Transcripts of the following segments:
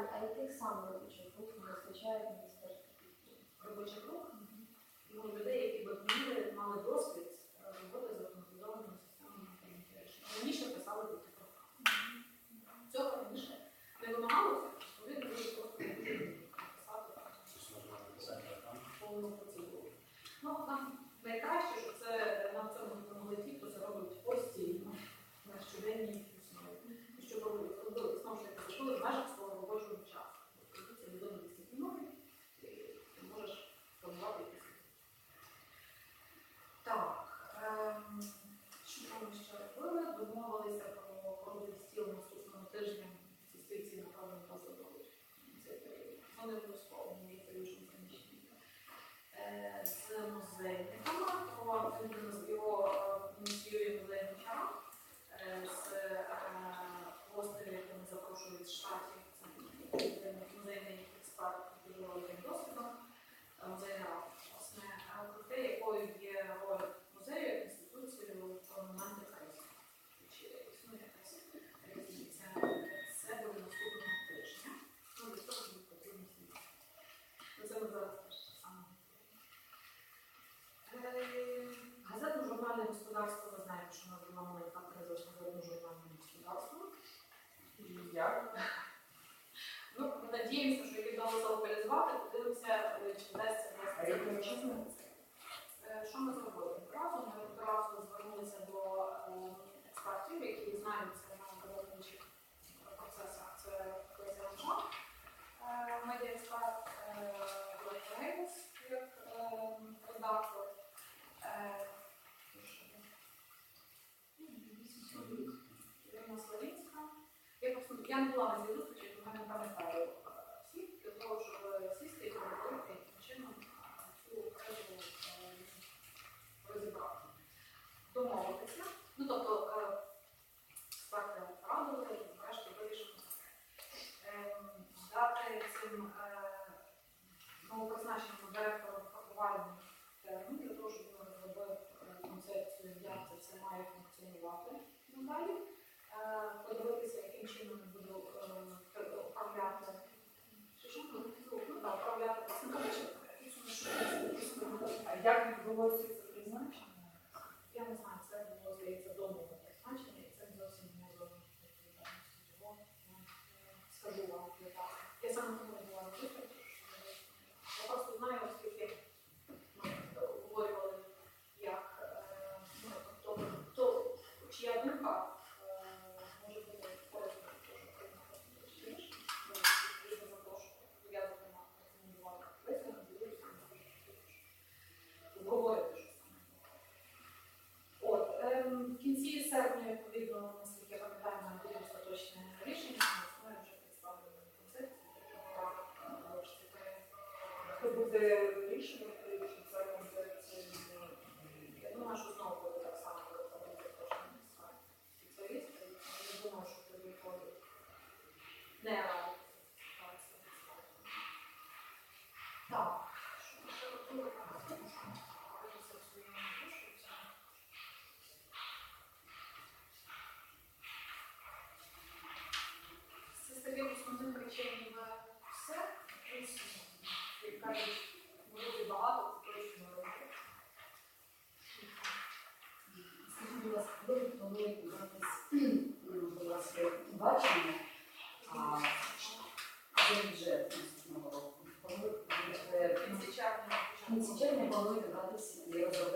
деталі, а й тих самих робочих рух не вистачає в міністерстві. Робочих груп? І у людей, які б мали досвід. Thank you. Tiago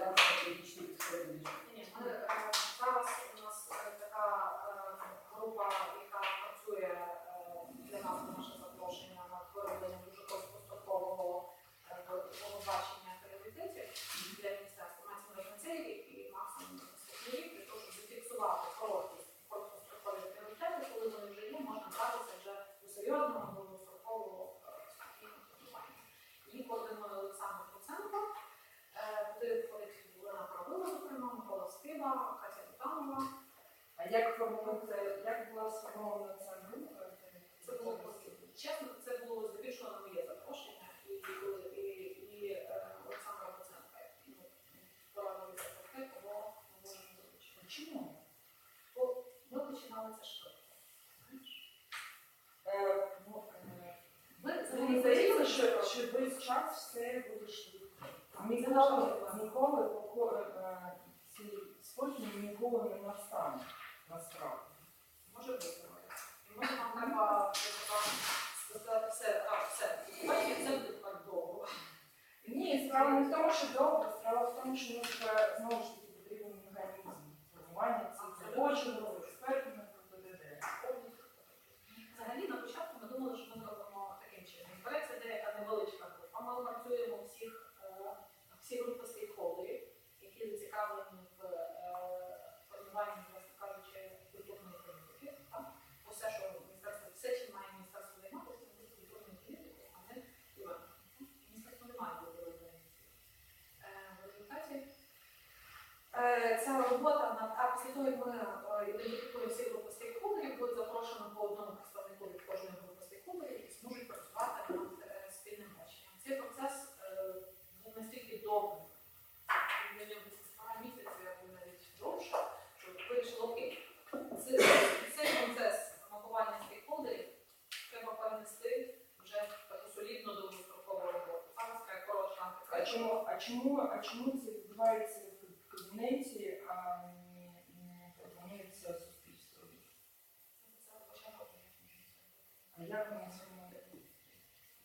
розглядати стратегічну вдома, Катя вдома. А як формувати, як була сформована ця група? Це було чесно, це було здебільшого на моє запрошення і, і, і, е, і ну, Олександра Поценка, порадили запити, кого ми можемо залучити. Чому? Бо ми починали це швидко. Мені здається, що весь час все буде швидко. Ніколи сотні ніколи не настане насправді. Може бути. Може ну, нам треба сказати все, а все, бачите, це буде так довго. Ні, справа не в тому, що довго, справа в тому, що знову ж таки потрібен механізм формування цих робочих експертів. чому це відбувається в кабінеті, а не пропонується суспільство? А як вона саме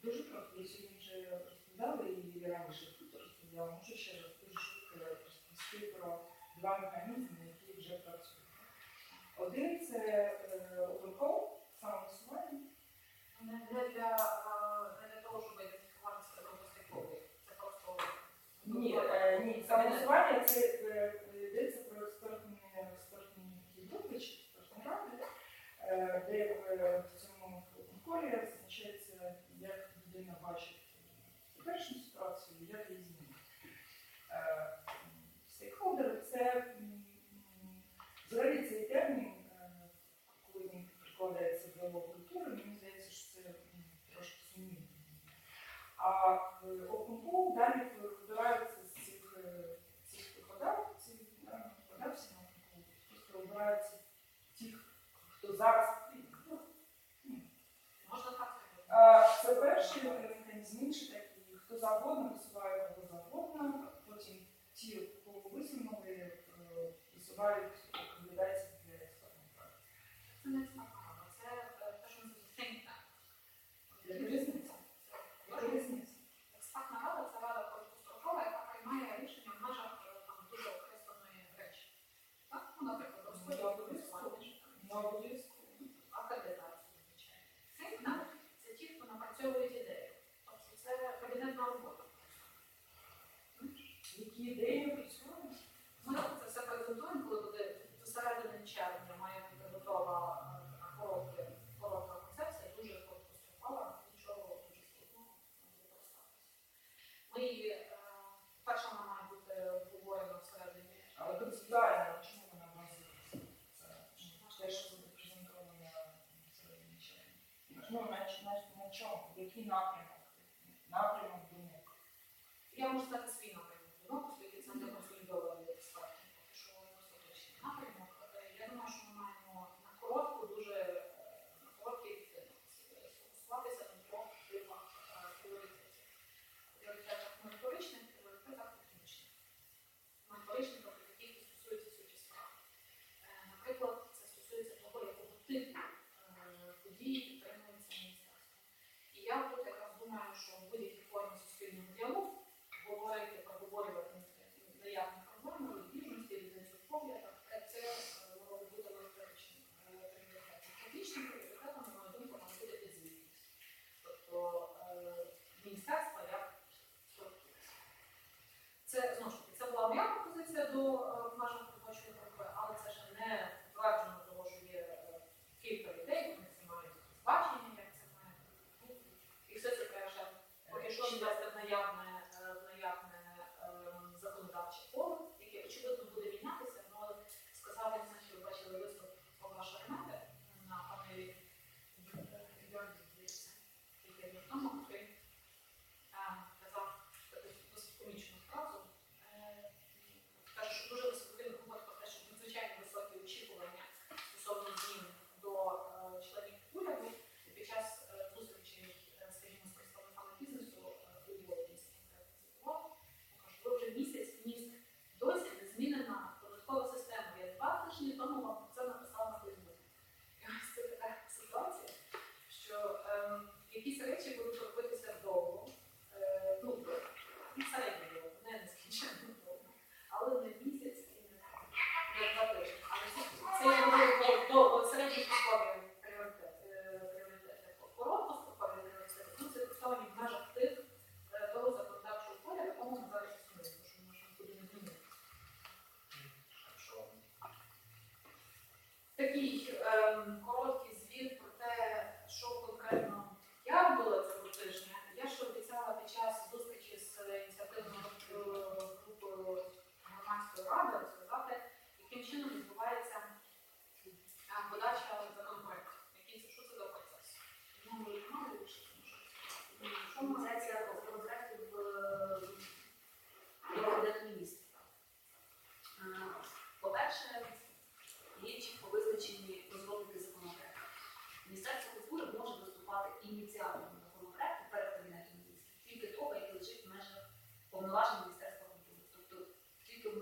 дуже просто, я сьогодні вже розповідала і раніше тут розповідала, можу ще раз дуже швидко розповісти про два механізми, які вже працюють. Один це де е, в цьому протоколі зазначається, як людина бачить теперішню ситуацію, як її змінити. Стейкхолдери це взагалі цей термін, е, коли він прикладається до культури, мені здається, що це трошки сумнівно. А е, в Pool далі перший механізм, інші такі, хто завгодно висуває кого завгодно, потім ті, кого висунули, висувають. Е,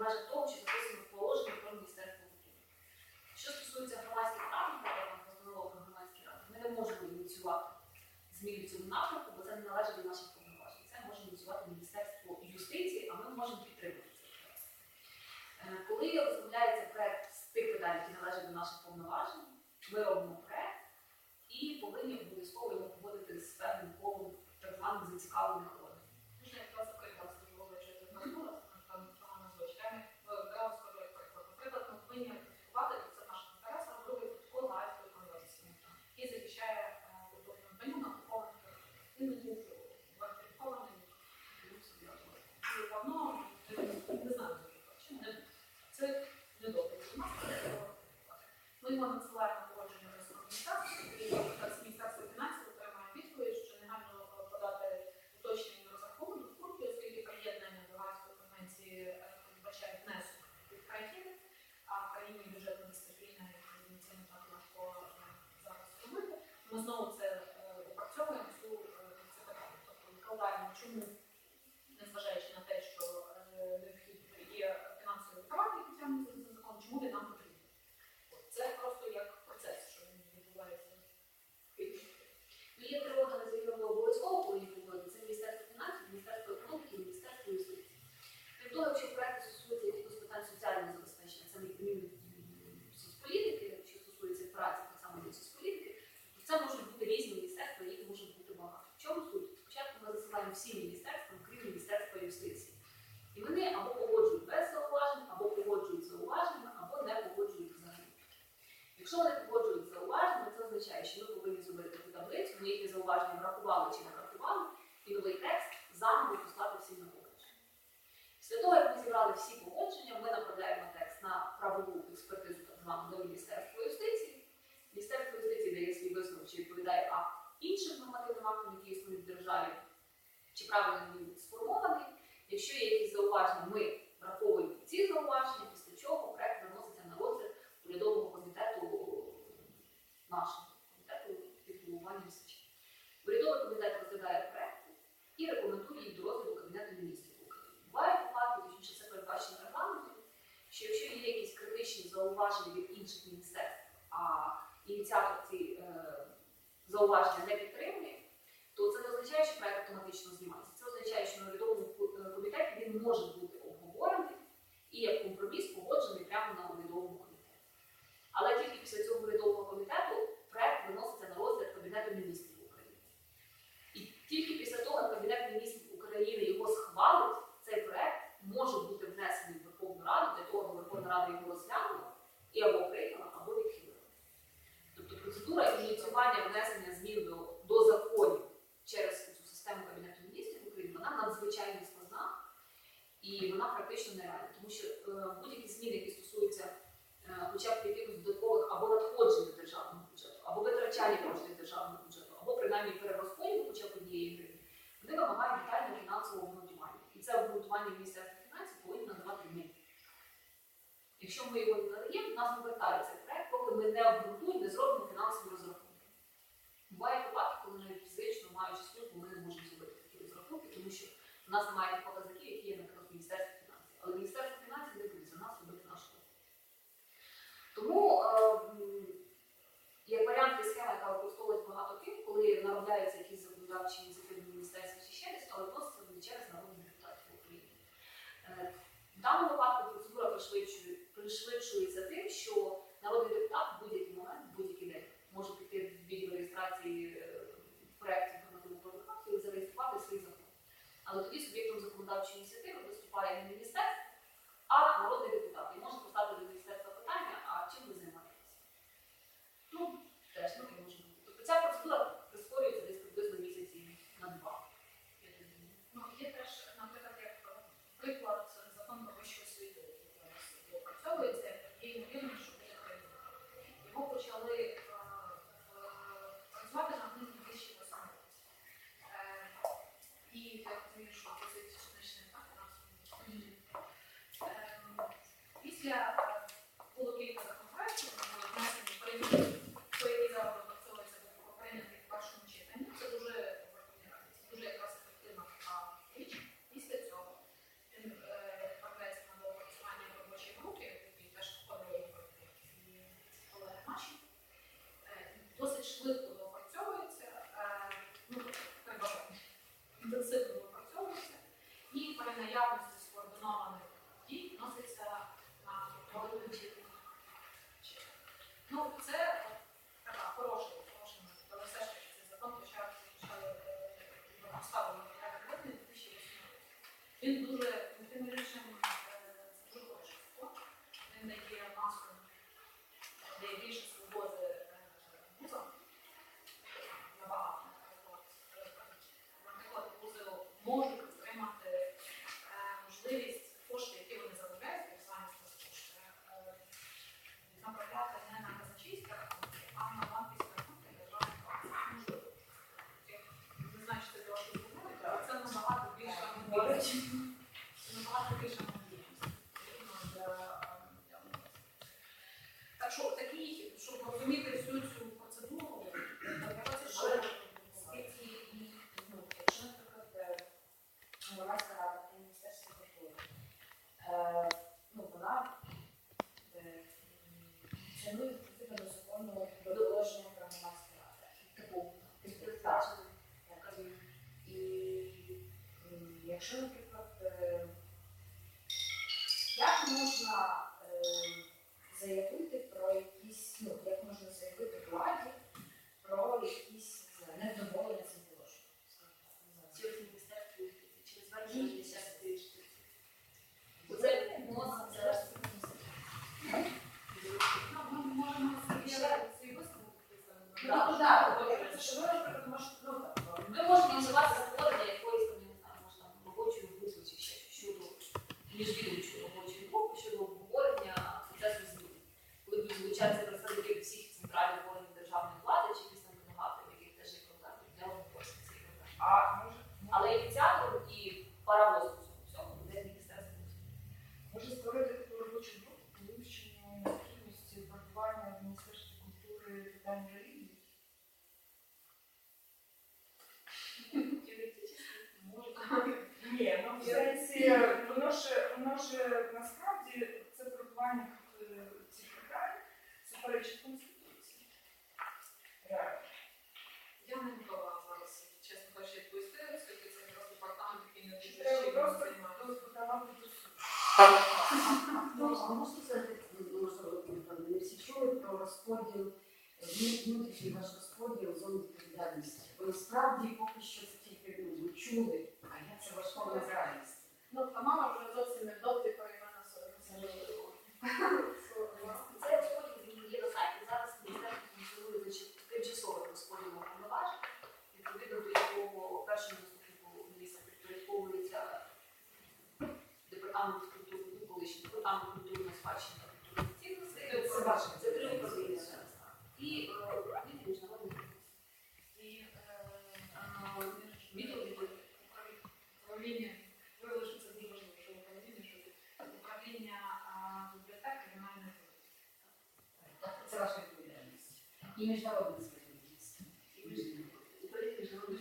межах того, що записано в положенні про міністерство України. Що стосується громадських рад, програм постанова про громадські ради, ми не можемо ініціювати зміни в цьому напрямку, бо це не належить до наших повноважень. Це може ініціювати Міністерство юстиції, а ми можемо підтримати цей проект. Коли розробляється проект з тих питань, які належать до наших повноважень, ми робимо проект і повинні обов'язково його поводити з певним колом так званих зацікавлених. looking at але тоді суб'єктом законодавчої ініціативи виступає не міністерство, а народний депутат. Після е, волокільного законодавства, переміг, що який завтра працюється до прийнятий в першому читанні, це дуже дуже якраз ефективна така річ. Після цього він е, подається на доопрацювання в робочій групі, які теж входили колеги наші, е, досить швидко. чи ваш розподіл зону відповідальності. Бо насправді поки що це тільки люди чули, а я це важкова реальність. Ну, а мама вже зовсім не добре про Івана Сорокосердова. Цей розподіл є на сайті. Зараз міністерство функціонує за тимчасовим розподілом повноважень, відповідно до якого першому заступнику міністра підпорядковується департамент культури, ну, колишній департамент культурної спадщини та культурної цінності. Це три і міжнародне співробітництво.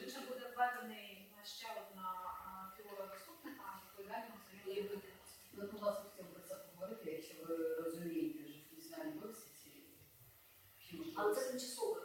Дуже буде введений ще одна фігура наступника відповідального заявлення. Будь ласка, хотіла про це поговорити, якщо ви розумієте, вже функціональні виписи. Але це тимчасово.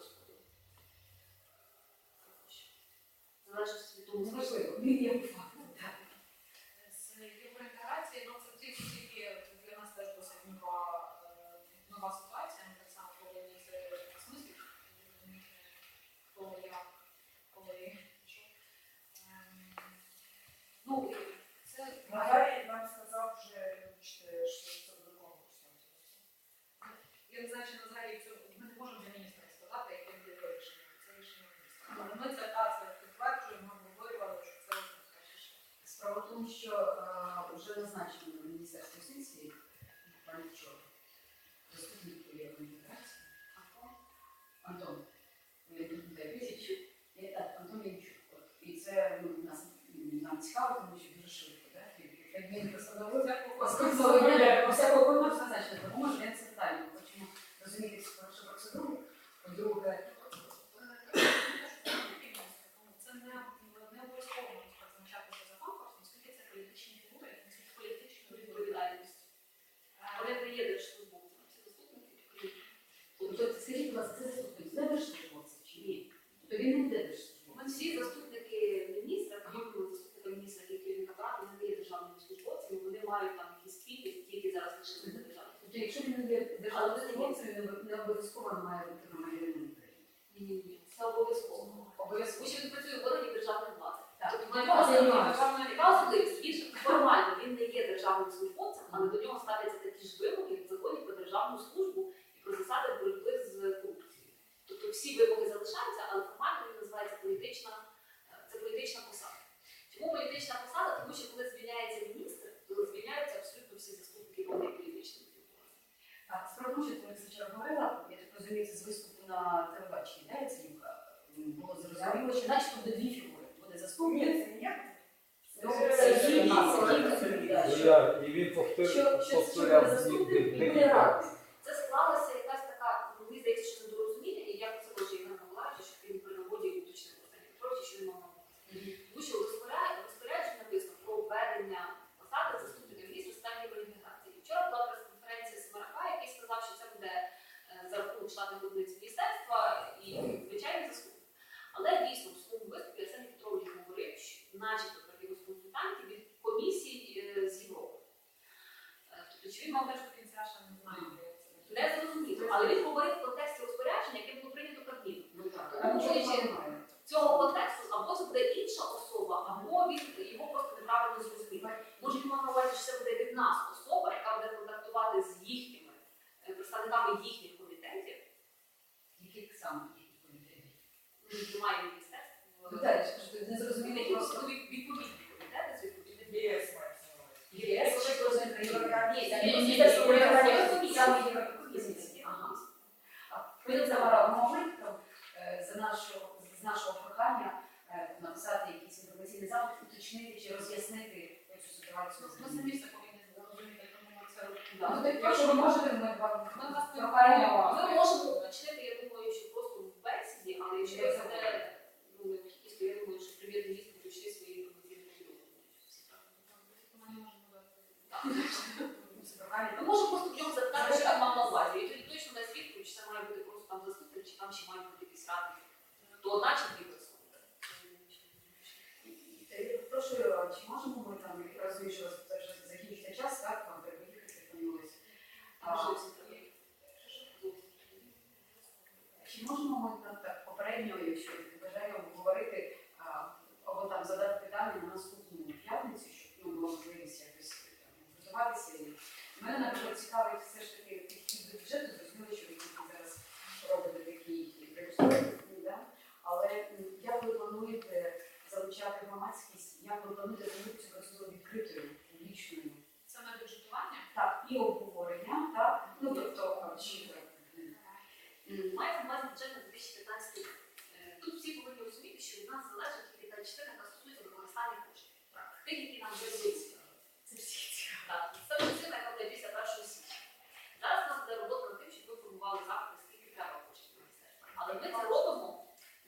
Ставлено дуже швидко, так? Як він сказав, всякого всі вимоги залишаються, але формально він називається політична, е, це політична посада. Чому політична посада? Тому що коли звільняється міністр, то звільняються абсолютно всі заступники вони політичними фігурами. А справа в тому, що ти вчора говорила, я так розумію, це з виступу на телебаченні, да, Яценюка? Було зрозуміло, що начебто буде дві фігури. Буде заступник. Ні, це не я. Ну, Це- це це її, нас. це її кандидат. Ну, Що- я- І він повтор- Що, що, що буде повторяв заступник і буде декілька. радник. Це склалася якась така, ну, мені здається, що недорозуміння, і я про це теж Євгена Миколаївича, що він при нагоді уточнив останній Петровича, що він мав на увазі. Тому що у розпоряд- у розпорядженні написано про введення посади заступника міністра з питань євроінтеграції. Вчора була прес-конференція Смарака, який сказав, що це буде е, за рахунок штатних одиниць міністерства і звичайний заступник. Але дійсно в своєму виступі Арсеній Петрович говорив, що начебто про якихось консультантів від комісій е, з Європи. Е, Тобто, чи він мав теж до кінця ще не знаю, не зрозуміло, але він говорив в контексті розпорядження, яке було прийнято Кабміном. Ну нічого немає. Цього контексту або це буде інша особа, або він його просто неправильно зрозумів. Може він мав на увазі, що це буде від нас особа, яка буде контактувати з їхніми е, представниками їхніх комітетів, Яких саме їх комітетів? ну, немає міністерства. Ну кажу, не зрозуміло відповідні комітети з відповідними. ЄС. Чи просто Україна? Ні, Ні, це ні, Міністерство ні, європейської ні, комісії. саме Єврокомісії. Ага. Пані Тамара, ви могли б там е, за нашого, з нашого прохання написати якийсь інформаційний запит, уточнити чи роз'яснити? Ми ми ми Ми. Ми можемо уточнити, я думаю, що просто в бесіді, але якщо це буде ну, необхідність, то я думаю, що прем'єр-міністр уточнить свої інформаційні повідомлення. Ми не можемо дати. Це прохання. Ми можемо просто в нього запитати, що він мав на увазі. І тоді точно дасть відповідь, чи це має бути просто там заступник, чи там ще мають бути якісь радники. То одна чи дві персони. Е, Прошу, чи можемо ми там, я розумію, що у вас вже закінчиться час, так, вам треба їхати, планується. А, Може, всі такі. Чи можемо ми так, так попередньо, якщо бажаємо обговорити, а, або там задати питання на наступну п'ятницю, щоб ну, була можливість якось там готуватися. І мене, наприклад, цікавить все ж таки підхід до бюджету, зрозуміло, що ви тільки зараз робите такий реконструкцію, да? але м, як ви плануєте залучати громадськість, як ви плануєте зробити цю процедуру відкритою, публічною? Це на бюджетування. Так, і обговорення, так? Ну, тобто, а, чи М, Мається на увазі бюджет на 2015 рік. Е, Тут всі повинні розуміти, що від нас залежить тільки та частина, яка стосується використання коштів. Тих, які нам близькі. Це всі Так, це частина, яка буде після 1 січня. Зараз нас буде робота над тим, щоб ви формували запити, скільки треба коштів на міністерство. Але ми це робимо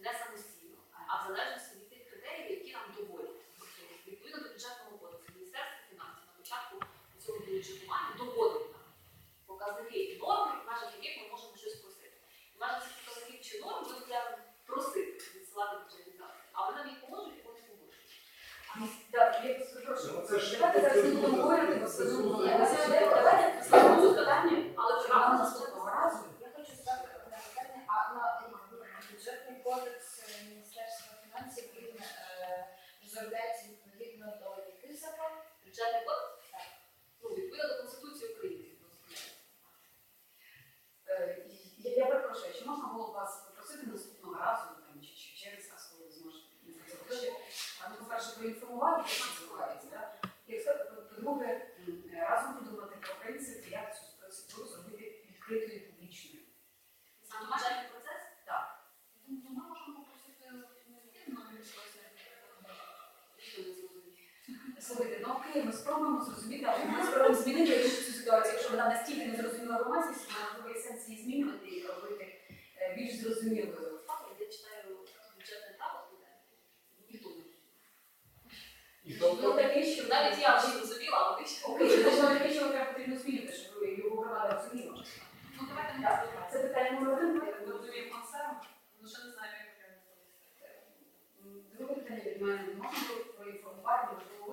не самостійно, а в залежності від тих критеріїв, які нам доводять. Тобто, відповідно до бюджетного кодексу, Міністерство фінансів на початку цього бюджетування доводить нам показники і норми, в межах яких ми можемо щось просити. Будемо просити відсилати бюджетні. А вони нам їх поможуть, і вони. Так, я просто прошу. Ну, Давайте зараз не будемо говорити, бо це це Давайте Але але вже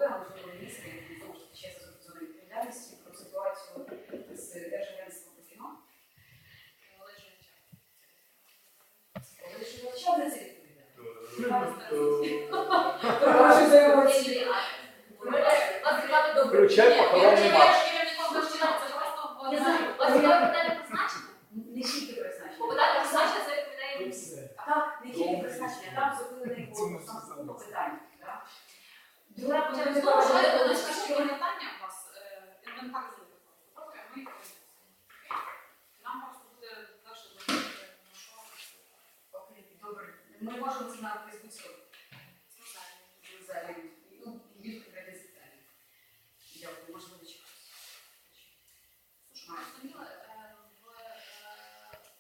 最好吃